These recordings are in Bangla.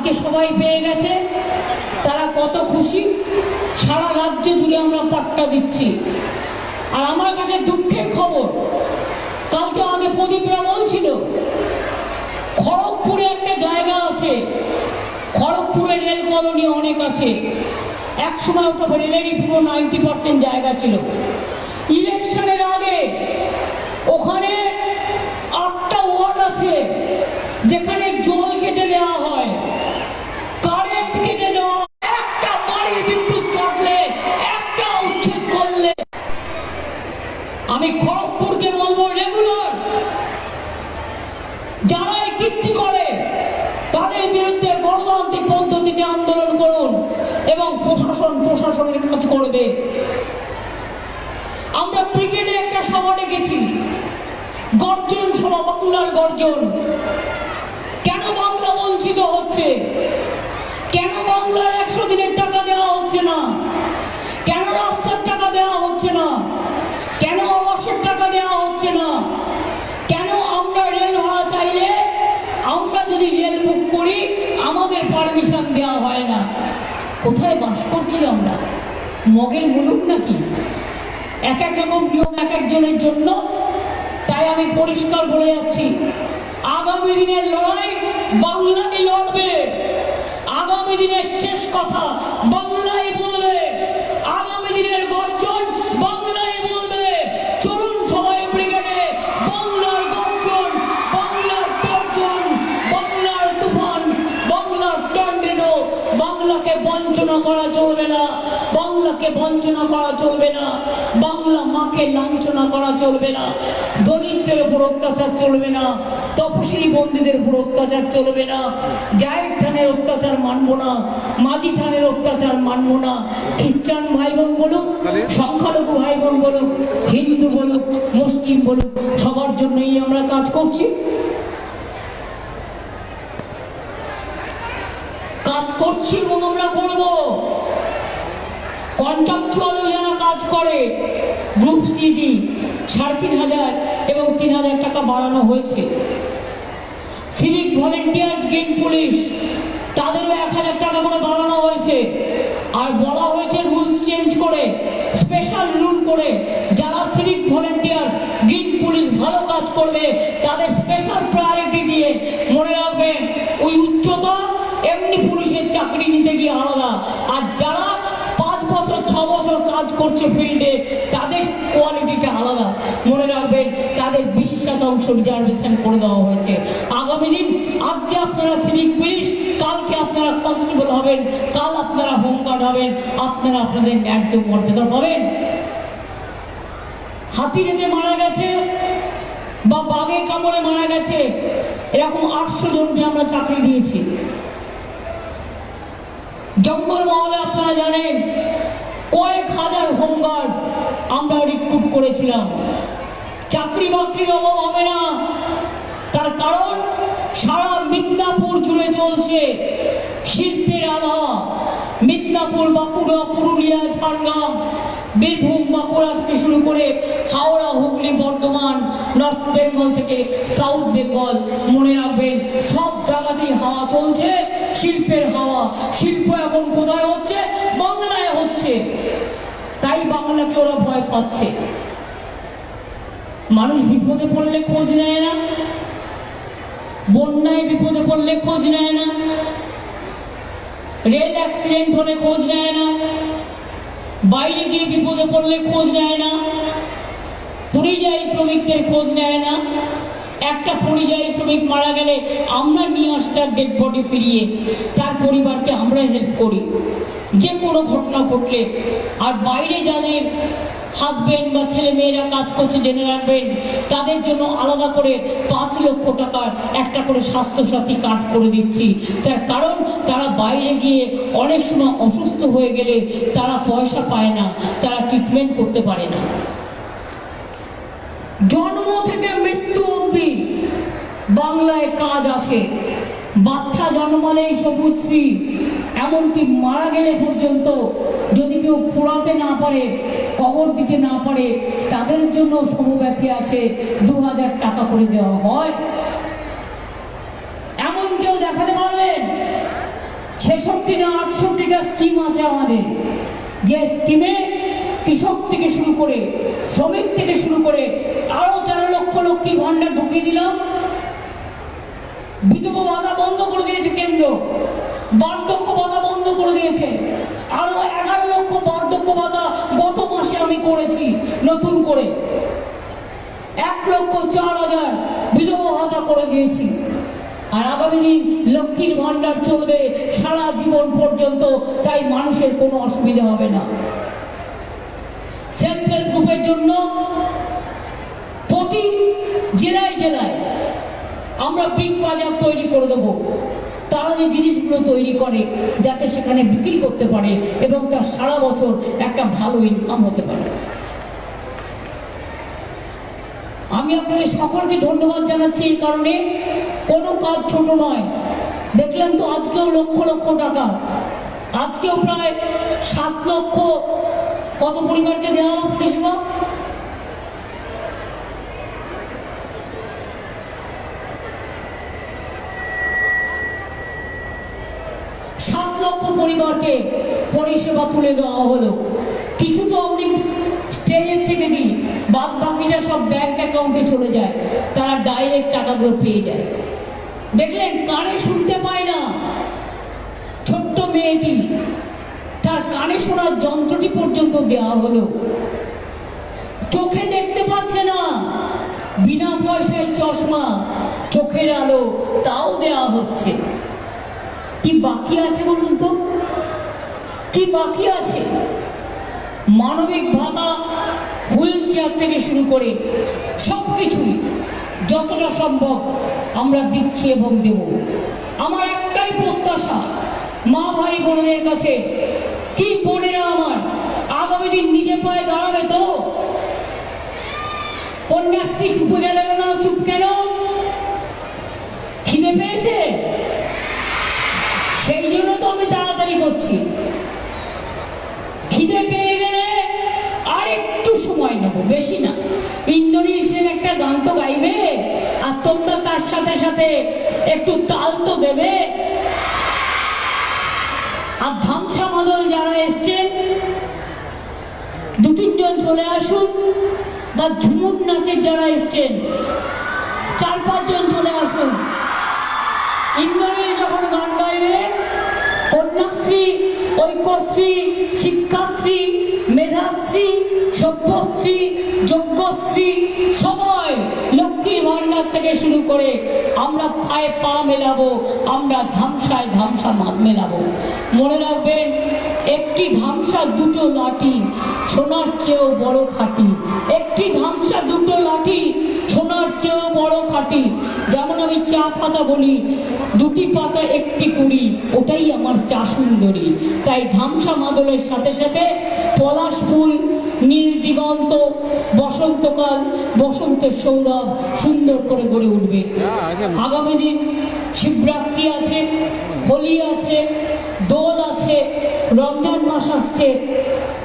আজকে সবাই পেয়ে গেছে। তারা কত খুশি? সারা রাজ্য জুড়ে আমরা পাট্টা দিচ্ছি। আর আমার কাছে দুঃখের খবর কালকে আমাকে প্রদীপরা বলছিল, খড়গপুরে একটা জায়গা আছে। খড়গপুরে রেল কলোনি অনেক আছে। এক সময় ওটা রেলেরই পুরো নাইনটি পার্সেন্ট জায়গা ছিল। ইলেকশনের আগে ওখানে আটটা ওয়ার্ড আছে। আমি খড়গপুরকে বলব রেগুলার যারা এই কীর্তি করে, তাদের বিরুদ্ধে গণতান্ত্রিক পদ্ধতিতে আন্দোলন করুন এবং প্রশাসন প্রশাসনের কাজ করবে। আমরা ক্রিকেটে একটা সভা ডেকেছি। গর্জন সভা, বাংলার গর্জন। কেন বাংলা বঞ্চিত হচ্ছে কেন বাংলার একশো দিনের টাকা দেওয়া হচ্ছে না কেন রাস্তার টাকা দেওয়া হচ্ছে না কেন আবাসের টাকা দেওয়া হচ্ছে না কেন আমরা রেল ভাড়া চাইলে আমরা যদি রেল বুক করি আমাদের পারমিশন দেওয়া হয় না কোথায় বাস করছি আমরা। মগের মুলুক নাকি এক এক রকম নিয়ম এক একজনের জন্য। তাই আমি পরিষ্কার বলে যাচ্ছি, আগামী দিনের লড়াই বাংলাকে লড়বে। আগামী দিনের শেষ কথা বাংলাই বলবে আগামী দিনের গর্জন বাংলাই বলবে চলুন সবাই ব্রিগেডে বাংলার গর্জন বাংলার গর্জন বাংলার তুফান বাংলার টর্নেডো বাংলাকে বঞ্চনা করা চলবে না বাংলাকে বঞ্চনা করা চলবে না। বাংলা মাকে লাঞ্ছনা করা চলবে না। দলিতদের উপর অত্যাচার চলবে না। তপশিলি বন্দীদের উপর অত্যাচার চলবে না। জায়ের থানের অত্যাচার মানব না। মাঝি থানের অত্যাচার মানব না। খ্রিস্টান ভাই বোন বলুক সংখ্যালঘু ভাই বোন বলুক হিন্দু বলুক মুসলিম বলুক সবার জন্যই আমরা কাজ করছি। কাজ করছি এবং আমরা করব। কন্ট্রাকচুয়ালও যারা কাজ করে, গ্রুপ সিডি সাড়ে তিন হাজার এবং তিন হাজার টাকা বাড়ানো হয়েছে। সিভিক ভলেন্টিয়ার্স গ্রিন পুলিশ তাদেরও এক হাজার টাকা করে বাড়ানো হয়েছে। আর বলা হয়েছে রুলস চেঞ্জ করে স্পেশাল রুল করে, যারা সিভিক ভলেন্টিয়ার গ্রিন পুলিশ ভালো কাজ করবে, তাদের স্পেশাল প্রায়োরিটি দিয়ে মনে রাখবেন ওই উচ্চতা, এমনি পুলিশের চাকরি নিতে গিয়ে আলাদা। আর যারা করছে ফিল্ডে তাদের কোয়ালিটিটা আলাদা। মনে রাখবেন, তাদের বিশ শতাংশ রিজার্ভেশন করে দেওয়া হয়েছে। আগামী দিন আজ যে আপনারা সিভিক পুলিশ কালকে আপনারা কনস্টেবল হবেন, কাল আপনারা হোমগার্ড হবেন, আপনারা আপনাদের ন্যায্য মর্যাদা পাবেন। হাতি যেতে মারা গেছে, বা বাঘে কামড়ে মারা গেছে, এরকম আটশো জনকে আমরা চাকরি দিয়েছি। জঙ্গল মহলে আপনারা জানেন কয়েক হাজার হোমগার্ড আমরা রিক্রুট করেছিলাম। চাকরি বাকরির অভাব হবে না। তার কারণ, সারা মিদনাপুর জুড়ে চলছে শিল্পের আবহাওয়া মিদনাপুর, বাঁকুড়া, পুরুলিয়া, ঝাড়গ্রাম, বীরভূম, বাঁকুড়া থেকে শুরু করে হাওড়া, হুগলি, বর্ধমান, নর্থ বেঙ্গল থেকে সাউথ বেঙ্গল মনে রাখবেন সব জায়গাতেই হাওয়া চলছে, শিল্পের হাওয়া। শিল্প এখন কোথায় হচ্ছে? বাংলায় হচ্ছে। তাই বাংলাকে ওরা ভয় পাচ্ছে। মানুষ বিপদে পড়লে খোঁজ নেয় না। বন্যায় বিপদে পড়লে খোঁজ নেয় না। রেল অ্যাক্সিডেন্ট হলে খোঁজ নেয় না। বাইরে গিয়ে বিপদে পড়লে খোঁজ নেয় না। পরিযায়ী শ্রমিকদের খোঁজ নেয় না। একটা পরিযায়ী শ্রমিক মারা গেলে আমরা নিয়ে আসি তার ডেড বডি ফিরিয়ে, তার পরিবারকে আমরা হেল্প করি। যে কোনো ঘটনা ঘটলে, আর বাইরে যাদের হাজবেন্ড বা ছেলে মেয়েরা কাজ করছে, জেনে রাখবেন, তাদের জন্য আলাদা করে পাঁচ লক্ষ টাকার একটা করে স্বাস্থ্যসাথী কার্ড করে দিচ্ছি। তার কারণ, তারা বাইরে গিয়ে অনেক সময় অসুস্থ হয়ে গেলে তারা পয়সা পায় না, তারা ট্রিটমেন্ট করতে পারে না। জন্ম থেকে মৃত্যু বাংলায় কাজ আছে। বাচ্চা জন্মালেই সবুজ শ্রী, এমনকি মারা গেলে পর্যন্ত যদি কেউ ফুরাতে না পারে, কবর দিতে না পারে, তাদের জন্য সমব্যথী আছে দু হাজার টাকা করে দেওয়া হয়। এমন কেউ দেখাতে পারবেন ছেষট্টি না আটষট্টিটা স্কিম আছে আমাদের। যে স্কিমে কৃষক থেকে শুরু করে, শ্রমিক থেকে শুরু করে আরও তেরো লক্ষ লক্ষী ভাণ্ডার ঢুকিয়ে দিলাম। বিধবা ভাতা বন্ধ করে দিয়েছে কেন্দ্র। বার্ধক্য ভাতা বন্ধ করে দিয়েছে। আরও এগারো লক্ষ বার্ধক্য ভাতা গত মাসে আমি করেছি, নতুন করে। এক লক্ষ চার হাজার বিধবা ভাতা করে দিয়েছি। আর আগামী দিন লক্ষ্মীর ভাণ্ডার চলবে সারা জীবন পর্যন্ত, তাই মানুষের কোনো অসুবিধা হবে না। সেলফ হেল্প গ্রুপের জন্য প্রতি জেলায় জেলায় আমরা বিগ বাজার তৈরি করে দেবো। তারা যে জিনিসগুলো তৈরি করে, যাতে সেখানে বিক্রি করতে পারে এবং তার সারা বছর একটা ভালো ইনকাম হতে পারে। আমি আপনাদের সকলকে ধন্যবাদ জানাচ্ছি এই কারণে। কোনো কাজ ছোট নয়। দেখলেন তো আজকেও লক্ষ লক্ষ টাকা। আজকেও প্রায় সাত লক্ষ। কত পরিবারকে দেওয়া হলো পরিষেবা সাত পরিবারকে পরিষেবা তুলে দেওয়া হলো। কিছু তো আপনি স্টেজের থেকে দিই বাদ বাকিটা সব ব্যাংক অ্যাকাউন্টে চলে যায়, তারা ডাইরেক্ট টাকাগুলো পেয়ে যায়। দেখলেন, কানে শুনতে পায় না। ছোট্ট মেয়েটি, তার কানে শোনার যন্ত্রটি পর্যন্ত দেওয়া হলো। চোখে দেখতে পাচ্ছে না। বিনা পয়সায় চশমা, চোখের আলো তাও দেওয়া হচ্ছে। কি বাকি আছে বলুন তো? কি বাকি আছে? মানবিক ভাতা হুইল চেয়ার থেকে শুরু করে সব কিছুই যতটা সম্ভব আমরা দিচ্ছি এবং দেব। আমার একটাই প্রত্যাশা, মা ভাই বোনদের কাছে, কি বোনেরা আমার, আগামী দিন নিজে পায়ে দাঁড়াবে তো? কন্যাশ্রী চুপে গেল না, চুপ কেন? খিদে পেয়েছে? সেই জন্য তো আমি তাড়াতাড়ি করছি। খিদে পেয়ে গেলে আর একটু সময় নেব, বেশি না। ইন্দ্রনীল সেন একটা গান তো গাইবে, আর তোমরা তার সাথে সাথে একটু তাল তো দেবে। আর ধামসা মদল যারা এসছেন, দু তিনজন চলে আসুন, বা ঝুমুর নাচের যারা এসছেন, চার পাঁচজন চলে আসুন ইন্দ্রনীল যখন গান গাইবে কন্যাশ্রী ঐক্যশ্রী, শিক্ষাশ্রী, মেধাশ্রী সভ্যশ্রী যজ্ঞশ্রী, সবাই লক্ষ্মীর ভাণ্ডার থেকে শুরু করে আমরা পায়ে পা মেলাবো, আমরা ধামসায় ধামসা মেলাবো। মনে রাখবেন, একটি ধামসা দুটো লাঠি, সোনার চেয়েও বড় খাঁটি। একটি ধামসা দুটো লাঠি চেয়েও বড় খাঁটি, যেমন আমি চা পাতা বলি, দুটি পাতা একটি কুড়ি, ওটাই আমার চা সুন্দরী। তাই ধামসা মাদলের সাথে সাথে পলাশ ফুল, নীল দিগন্ত, বসন্তকাল, বসন্তের সৌরভ সুন্দর করে গড়ে উঠবে। আগামী দিন শিবরাত্রি আছে, হোলি আছে, দোল আছে, রমজান মাস আসছে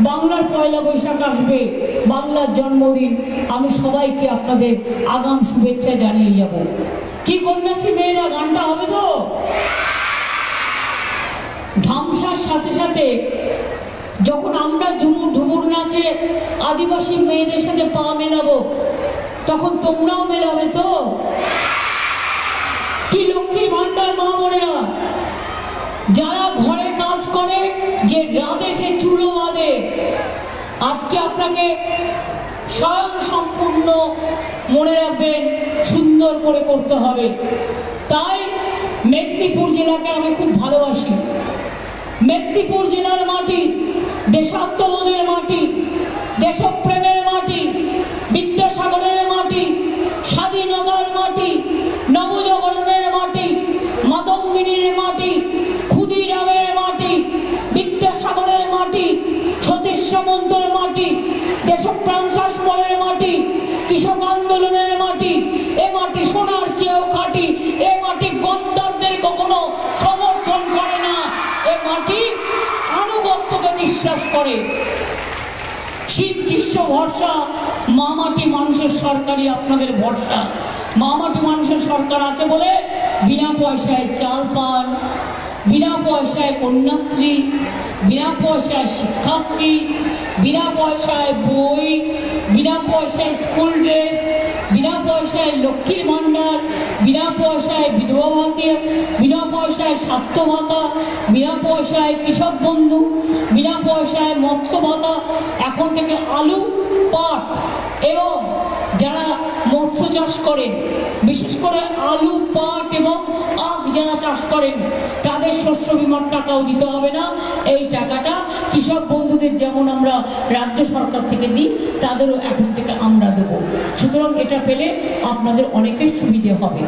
বাংলার পয়লা বৈশাখ আসবে, বাংলার জন্মদিন, আমি সবাইকে আপনাদের আগাম শুভেচ্ছা জানিয়ে যাব। কি কন্যাশ্রী মেয়েরা, গানটা হবে তো? ধামসার সাথে সাথে যখন আমরা ঝুমুর ঢুমুর নাচে আদিবাসী মেয়েদের সাথে পা মেলাবো, তখন তোমরাও মেলাবে তো? কি লক্ষ্মীর ভান্ডার মা বোনেরা? যারা ঘরে আজকে আপনাকে স্বয়ং সম্পূর্ণ মনে রাখবেন, সুন্দর করে করতে হবে। তাই মেদিনীপুর জেলাকে আমি খুব ভালোবাসি। মেদিনীপুর জেলার মাটি, দেশাত্মবোধের মাটি দেশপ্রেমের করে। শীত, গ্রীষ্ম ভরসা মা মাটি মানুষের সরকারই আপনাদের ভরসা। মা মাটি মানুষের সরকার আছে বলে বিনা পয়সায় চাল পান। বিনা পয়সায় কন্যাশ্রী বিনা পয়সায় শিক্ষাশ্রী বিনা পয়সায় বই বিনা পয়সায় স্কুল ড্রেস বিনা পয়সায় লক্ষ্মীর ভাণ্ডার বিনা পয়সায় বিধবা ভাতা বিনা পয়সায় স্বাস্থ্য ভাতা বিনা পয়সায় কৃষক বন্ধু বিনা পয়সায় মৎস্য ভাতা, এখন থেকে আলু, পাট এবং যারা মৎস্য চাষ করেন বিশেষ করে আলু, পাট এবং যারা চাষ করেন, তাদের শস্য বিমার টাকাও দিতে হবে না। এই টাকাটা কৃষক বন্ধুদের যেমন আমরা রাজ্য সরকার থেকে দিই, তাদেরও এখন থেকে আমরা দেবো। সুতরাং এটা পেলে আপনাদের অনেকের সুবিধে হবে।